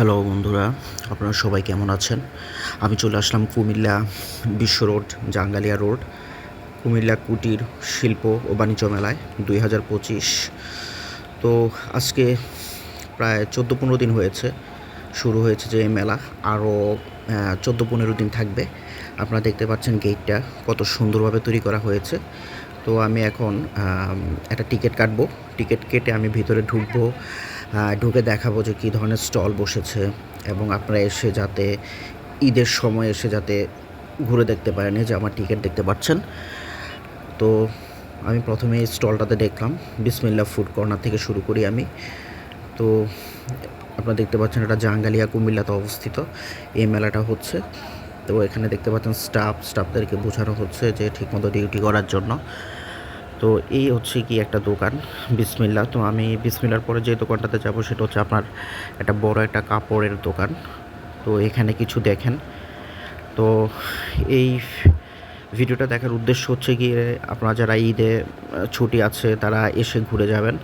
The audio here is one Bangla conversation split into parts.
হ্যালো বন্ধুরা, আপনারা সবাই কেমন আছেন? আমি চলে আসলাম কুমিল্লা বিশ্ব রোড, জাঙ্গালিয়া রোড, কুমিল্লা কুটির শিল্প ও বাণিজ্য মেলায় দুই হাজার পঁচিশ। তো আজকে প্রায় চোদ্দ পনেরো দিন হয়েছে, শুরু হয়েছে যে মেলা, আরও চোদ্দ পনেরো দিন থাকবে। আপনারা দেখতে পাচ্ছেন গেটটা কত সুন্দরভাবে তৈরি করা হয়েছে। তো আমি এখন একটা টিকিট কাটবো। টিকিট কেটে আমি ভিতরে ঢুকবো। ঢুকে দেখাবো যে কী ধরনের স্টল বসেছে এবং আপনারা এসে যাতে ঈদের সময় এসে যাতে ঘুরে দেখতে পারেন যে আমার টিকিট দেখতে পাচ্ছেন। তো আমি প্রথমে এই স্টলটাতে দেখলাম বিসমিল্লা ফুড কর্নার থেকে শুরু করি আমি। তো আপনারা দেখতে পাচ্ছেন এটা জাঙ্গালিয়া, কুমিল্লাতে অবস্থিত। এই মেলাটা হচ্ছে। তো এখানে দেখতে পাচ্ছেন স্টাফ, স্টাফদেরকে বোঝানো হচ্ছে যে ঠিকমতো ডিউটি করার জন্য। তো এই হচ্ছে কি একটা দোকান বিসমিল্লা তো আমি বিসমিল্লার পরে যে দোকানটাতে যাব সেটা হচ্ছে আপনার একটা বড় একটা কাপড়ের দোকান। তো এখানে কিছু দেখেন। তো এই ভিডিওটা দেখার উদ্দেশ্য হচ্ছে গিয়ে আপনারা যারা ঈদে ছুটি আছে তারা এসে ঘুরে যাবেন।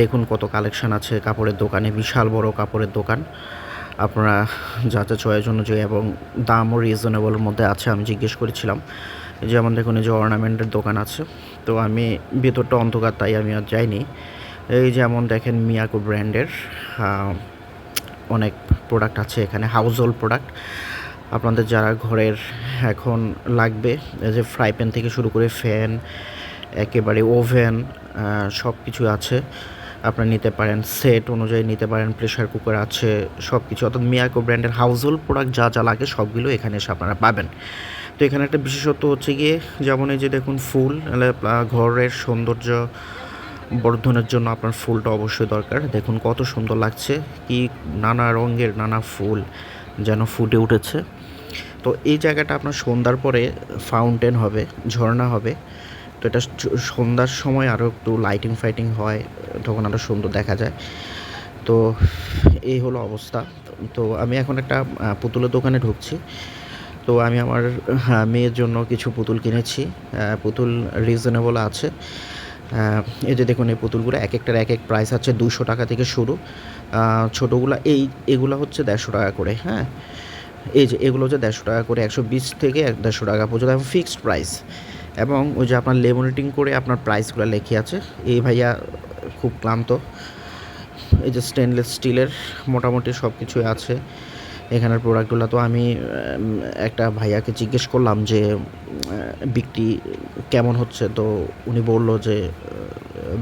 দেখুন কত কালেকশান আছে কাপড়ের দোকানে, বিশাল বড় কাপড়ের দোকান। আপনারা যাতে চয়েস অনুযায়ী এবং দামও রিজনেবলের মধ্যে আছে আমি জিজ্ঞেস করেছিলাম। যেমন দেখুন এই যে অর্নামেন্টের দোকান আছে। তো আমি ভেতরটা অন্ধকার, তাই আমি আর যাইনি। এই যেমন দেখেন মিয়াকো ব্র্যান্ডের অনেক প্রোডাক্ট আছে এখানে হাউস হোল্ড প্রোডাক্ট আপনাদের যারা ঘরের এখন লাগবে যে ফ্রাই প্যান থেকে শুরু করে ফ্যান একেবারে ওভেন সব কিছু আছে। আপনারা নিতে পারেন সেট অনুযায়ী নিতে পারেন প্রেশার কুকার আছে সব কিছু অর্থাৎ মিয়াকো ব্র্যান্ডের হাউস হোল্ড প্রোডাক্ট যা যা লাগে সবগুলো এখানে এসে আপনারা পাবেন। তো এখানে একটা বিশেষত্ব হচ্ছে গিয়ে, যেমন এই যে দেখুন ফুল ঘরের সৌন্দর্য বর্ধনের জন্য আপনার ফুলটা অবশ্যই দরকার। দেখুন কত সুন্দর লাগছে, কি নানা রঙের নানা ফুল যেন ফুটে উঠেছে। তো এই জায়গাটা আপনার সন্ধ্যার পরে ফাউন্টেন হবে, ঝর্ণা হবে। তো এটা সন্ধ্যার সময় আরও একটু লাইটিং ফাইটিং হয়, তখন আরও সুন্দর দেখা যায়। তো এই হলো অবস্থা। তো আমি এখন একটা পুতুলের দোকানে ঢুকছি। তো আমি আমার হ্যাঁ, মেয়ের জন্য কিছু পুতুল কিনেছি। পুতুল রিজনেবল আছে। এই যে দেখুন এই পুতুলগুলো এক একটার এক এক প্রাইস আছে দুশো টাকা থেকে শুরু। ছোটোগুলা এই এগুলো হচ্ছে দেড়শো টাকা করে হ্যাঁ? এই যে এগুলো হচ্ছে দেড়শো টাকা করে একশো বিশ থেকে এক দেড়শো টাকা পর্যন্ত এবং ফিক্সড প্রাইস এবং ওই যে আপনার লেমিনেটিং করে আপনার প্রাইসগুলো লেখে আছে। এই ভাইয়া খুব ক্লান্ত। এই যে স্টেনলেস স্টিলের মোটামুটি সব কিছুই আছে। এখানের প্রোডাক্টগুলো তো আমি একটা ভাইয়াকে জিজ্ঞেস করলাম যে বিক্রি কেমন হচ্ছে? তো উনি বলল যে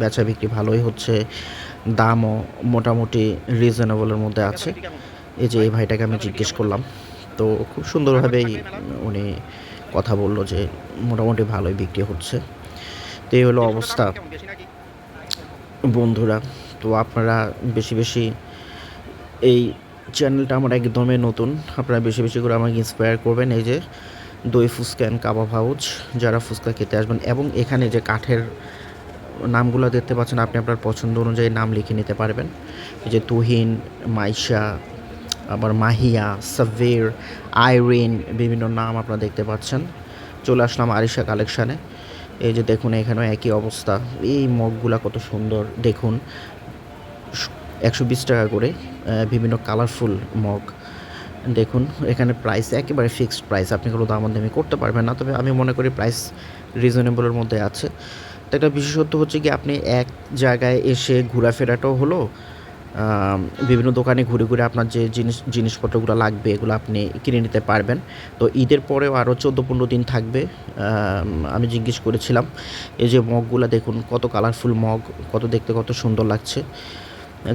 বেচা বিক্রি ভালোই হচ্ছে, দামও মোটামুটি রিজনেবলের মধ্যে আছে। এই যে এই ভাইটাকে আমি জিজ্ঞেস করলাম। তো খুব সুন্দরভাবেই উনি কথা বলল যে, মোটামুটি ভালোই বিক্রি হচ্ছে। তো এই হলো অবস্থা। বন্ধুরা, তো আপনারা বেশি বেশি এই চ্যানেলটা আমার একদমই নতুন। আপনারা বেশি বেশি করে আমাকে ইন্সপায়ার করবেন এই যে দই ফুচকা অ্যান্ড কাবাব হাউস যারা ফুচকা খেতে আসবেন এবং এখানে যে কাঠের নামগুলো দেখতে পাচ্ছেন, আপনি আপনার পছন্দ অনুযায়ী নাম লিখে নিতে পারবেন। এই যে তুহিন, মাইশা, আবার মাহিয়া সাভের আইরিন বিভিন্ন নাম আপনারা দেখতে পাচ্ছেন। চলে আসলাম আরিশা কালেকশানে এই যে দেখুন এখানেও একই অবস্থা। এই মগগুলা কত সুন্দর। দেখুন একশো বিশ টাকা করে বিভিন্ন কালারফুল মগ দেখুন, এখানে প্রাইস একেবারে ফিক্সড প্রাইস আপনি কোনো দামাদামি করতে পারবেন না, তবে আমি মনে করি প্রাইস রিজনেবলের মধ্যে আছে। তো একটা বিশেষত্ব হচ্ছে কি, আপনি এক জায়গায় এসে ঘোরাফেরাটাও হলো বিভিন্ন দোকানে ঘুরে ঘুরে আপনার যে জিনিস, জিনিসপত্রগুলো লাগবে, এগুলো আপনি কিনে নিতে পারবেন। তো ঈদের পরেও আরও চোদ্দ পনেরো দিন থাকবে, আমি জিজ্ঞেস করেছিলাম, এই যে মগগুলো দেখুন, কত কালারফুল মগ কত দেখতে কত সুন্দর লাগছে।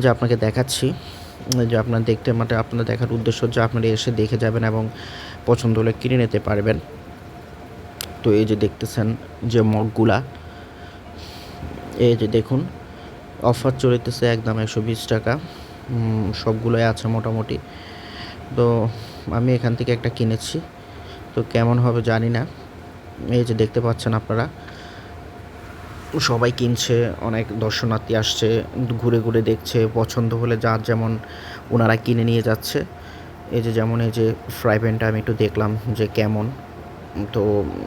যে আপনাকে দেখাচ্ছি, যে আপনার দেখতে মানে আপনার দেখার উদ্দেশ্য হচ্ছে আপনারা এসে দেখে যাবেন এবং পছন্দ হলে কিনে নিতে পারবেন। তো এই যে দেখতেছেন যে মগগুলা, এই যে দেখুন, অফার চলিতেছে একদম একশো বিশ টাকা। সবগুলোই আছে মোটামুটি। তো আমি এখান থেকে একটা কিনেছি। তো কেমন হবে জানি না। এই যে দেখতে পাচ্ছেন আপনারা। সবাই কিনছে, অনেক দর্শনার্থী আসছে, ঘুরে ঘুরে দেখছে, পছন্দ হলে যার যেমন ওনারা কিনে নিয়ে যাচ্ছে। এই যে যেমন এই যে ফ্রাই প্যানটা আমি একটু দেখলাম যে কেমন। তো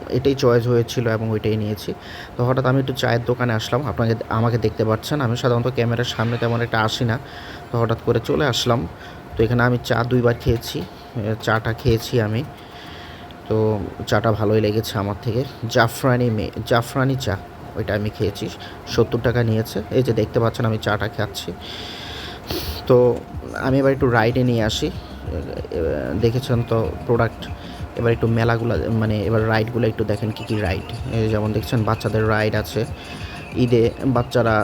এটাই চয়েস হয়েছিল এবং ওইটাই নিয়েছি। তো হঠাৎ আমি একটু চায়ের দোকানে আসলাম, আপনাকে আমাকে দেখতে পাচ্ছেন। আমি সাধারণত ক্যামেরার সামনে তেমন একটা আসি না। তো হঠাৎ করে চলে আসলাম। তো এখানে আমি চা দুইবার খেয়েছি চাটা খেয়েছি আমি। তো চাটা ভালোই লেগেছে আমার থেকে। জাফরানি মে জাফরানি চা। ওইটা আমি খেয়েছি। সত্তর টাকা নিয়েছে। এই যে দেখতে পাচ্ছেন, আমি চাটা খাচ্ছি। তো আমি এবার একটু রাইডে নিয়ে আসি। দেখেছেন তো প্রোডাক্ট এবার একটু মেলাগুলো মানে এবার রাইডগুলো একটু দেখেন কী কী রাইড যেমন দেখছেন, বাচ্চাদের রাইড আছে। ঈদে বাচ্চারা,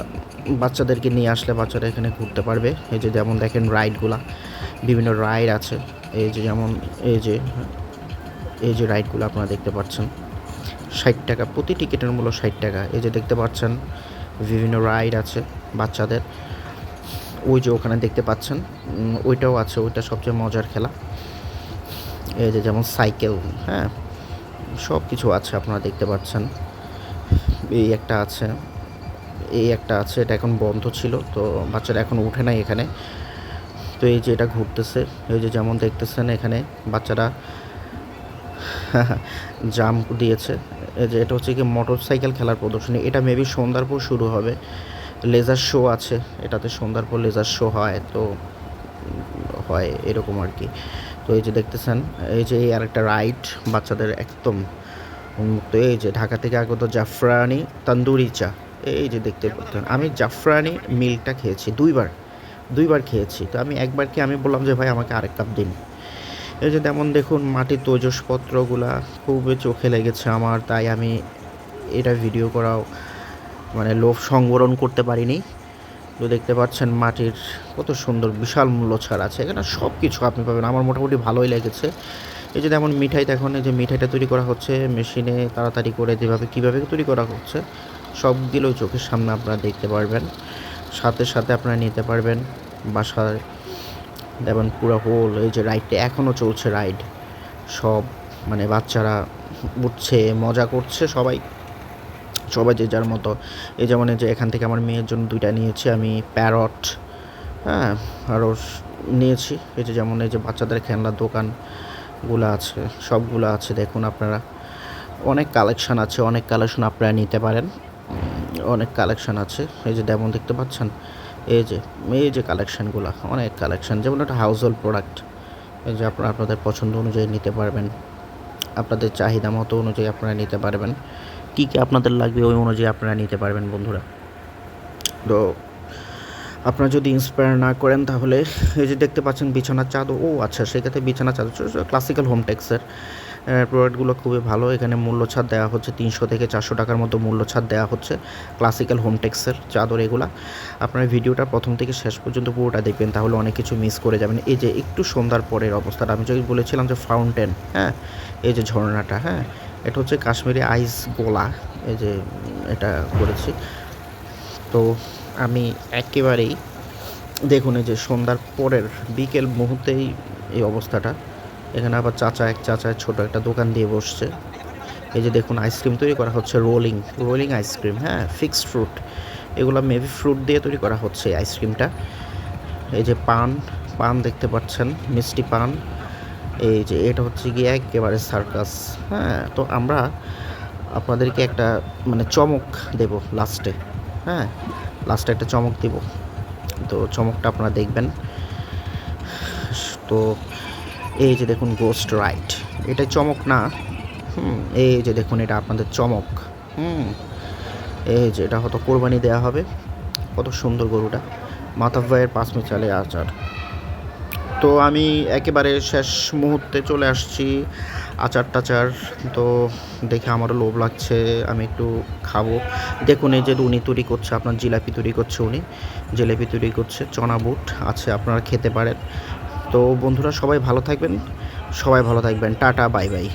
বাচ্চাদেরকে নিয়ে আসলে বাচ্চারা এখানে ঘুরতে পারবে। এই যে যেমন দেখেন রাইডগুলা বিভিন্ন রাইড আছে। এই যে যেমন, এই যে এই যে রাইডগুলো আপনারা দেখতে পাচ্ছেন। ষাট টাকা, প্রতি টিকিটের মূল্য ষাট টাকা। এই যে দেখতে পাচ্ছেন, বিভিন্ন রাইড আছে বাচ্চাদের। ওই যে ওখানে দেখতে পাচ্ছেন ওইটাও আছে, ওইটা সবচেয়ে মজার খেলা। এই যে যেমন সাইকেল হ্যাঁ সব কিছু আছে আপনারা দেখতে পাচ্ছেন। এই একটা আছে, এই একটা আছে, এটা এখন বন্ধ ছিল, তো বাচ্চারা এখন উঠে নাই এখানে। তো এই যে এটা ঘুরতেছে, এই যে যেমন দেখতেছেন এখানে বাচ্চারা জাম্প দিয়েছে। যে এটা হচ্ছে কি মোটর সাইকেল খেলার প্রদর্শনী। এটা মেবি সন্ধ্যার পর শুরু হবে। লেজার শো আছে। এটাতে সন্ধ্যার পর লেজার শো হয়, তো হয় এরকম আর কি। তো এই যে দেখতেছেন, এই যে এই আরেকটা রাইড বাচ্চাদের একদম উন্মুক্ত। এই যে ঢাকা থেকে আগত জাফরানি তন্দুরি চা এই যে দেখতে পাচ্ছেন, আমি জাফরানি মিল্কটা খেয়েছি, দুইবার দুইবার খেয়েছি। তো আমি একবার কি আমি বললাম যে, ভাই, আমাকে আরেক কাপ দিন। এই যে তেমন দেখুন মাটির তৈজসপত্রগুলা খুবই চোখে লেগেছে আমার, তাই আমি এটা ভিডিও করাও মানে লোভ সংবরণ করতে পারিনি। তো দেখতে পাচ্ছেন মাটির কত সুন্দর বিশাল মূল্য ছাড় আছে, এখানে সব কিছু আপনি পাবেন, আমার মোটামুটি ভালোই লেগেছে। এই যে যেমন মিঠাই এখন এই যে মিঠাইটা তৈরি করা হচ্ছে, মেশিনে তাড়াতাড়ি করে যেভাবে, কীভাবে তৈরি করা হচ্ছে সবগুলো চোখের সামনে আপনারা দেখতে পারবেন। সাথে সাথে আপনারা নিতে পারবেন বাসায় যেমন পুরো হোল এই যে রাইডটা এখনও চলছে রাইড সব মানে বাচ্চারা উঠছে, মজা করছে সবাই। সবাই যে যার মতো। এই যেমন এই যে এখান থেকে আমার মেয়ের জন্য দুইটা নিয়েছি, আমি প্যারট হ্যাঁ আরও নিয়েছি। এই যে যেমন এই যে বাচ্চাদের খেলনার দোকানগুলো আছে, সবগুলো আছে, দেখুন আপনারা। অনেক কালেকশান আছে, অনেক কালেকশন আপনারা নিতে পারেন। অনেক কালেকশান আছে। এই যে যেমন দেখতে পাচ্ছেন এই যে এই যে কালেকশানগুলো অনেক কালেকশন যেমন একটা হাউস হোল্ড প্রোডাক্ট এই যে আপনারা আপনাদের পছন্দ অনুযায়ী নিতে পারবেন, আপনাদের চাহিদা মতো অনুযায়ী আপনারা নিতে পারবেন, কী কী আপনাদের লাগবে ওই অনুযায়ী আপনারা নিতে পারবেন বন্ধুরা। তো আপনারা যদি ইন্সপায়ার না করেন তাহলে, এই যে দেখতে পাচ্ছেন বিছানার চাদর, ও আচ্ছা সেক্ষেত্রে বিছানার চাদর ক্লাসিক্যাল হোম টেক্সের প্রোডাক্টগুলো খুবই ভালো। এখানে মূল্য ছাড় দেওয়া হচ্ছে তিনশো থেকে চারশো টাকার মতো মূল্য ছাড় দেওয়া হচ্ছে। ক্লাসিক্যাল হোম টেক্সের চাদর এগুলা। আপনারা ভিডিওটা প্রথম থেকে শেষ পর্যন্ত পুরোটা দেখবেন, তাহলে অনেক কিছু মিস করে যাবেন। এই যে একটু সন্ধ্যার পরের অবস্থাটা, আমি যদি বলেছিলাম যে ফাউন্টেন হ্যাঁ? এই যে ঝর্ণাটা হ্যাঁ? এটা হচ্ছে কাশ্মীরি আইস গোলা, এই যে এটা করেছি। তো আমি একেবারেই, দেখুন এই যে সন্ধ্যার পরের বিকেল মুহূর্তেই এই অবস্থাটা। এখানে আবার চাচা এক চাচা ছোট একটা দোকান দিয়ে বসছে। এই যে দেখুন আইসক্রিম তৈরি করা হচ্ছে রোলিং রোলিং আইসক্রিম হ্যাঁ ফিক্সড ফ্রুট এগুলো মেবি ফ্রুট দিয়ে তৈরি করা হচ্ছে আইসক্রিমটা এই যে পান পান দেখতে পাচ্ছেন, মিষ্টি পান। এই যে এটা হচ্ছে গিয়ে একেবারে সার্কাস হ্যাঁ তো আমরা আপনাদেরকে একটা মানে চমক দেব লাস্টে হ্যাঁ লাস্টে একটা চমক দেব। তো চমকটা আপনারা দেখবেন। তো এই যে দেখুন গোস্ট রাইট এটা চমক না। হুম, এই যে দেখুন এটা আপনাদের চমক। হুম, এই যে এটা হয়তো কোরবানি দেওয়া হবে। কত সুন্দর গরুটা। মাথা ভাইয়ের পাঁচ মিচালে আচার। তো আমি একেবারে শেষ মুহূর্তে চলে আসছি আচার টাচার। তো দেখে আমারও লোভ লাগছে, আমি একটু খাব। দেখুন এই যে উনি তৈরি করছে, আপনার জিলাপি তৈরি করছে উনি। জিলাপি তৈরি করছে, চনা বুট আছে, আপনারা খেতে পারেন। তো বন্ধুরা সবাই ভালো থাকবেন সবাই ভালো থাকবেন টাটা বাই বাই।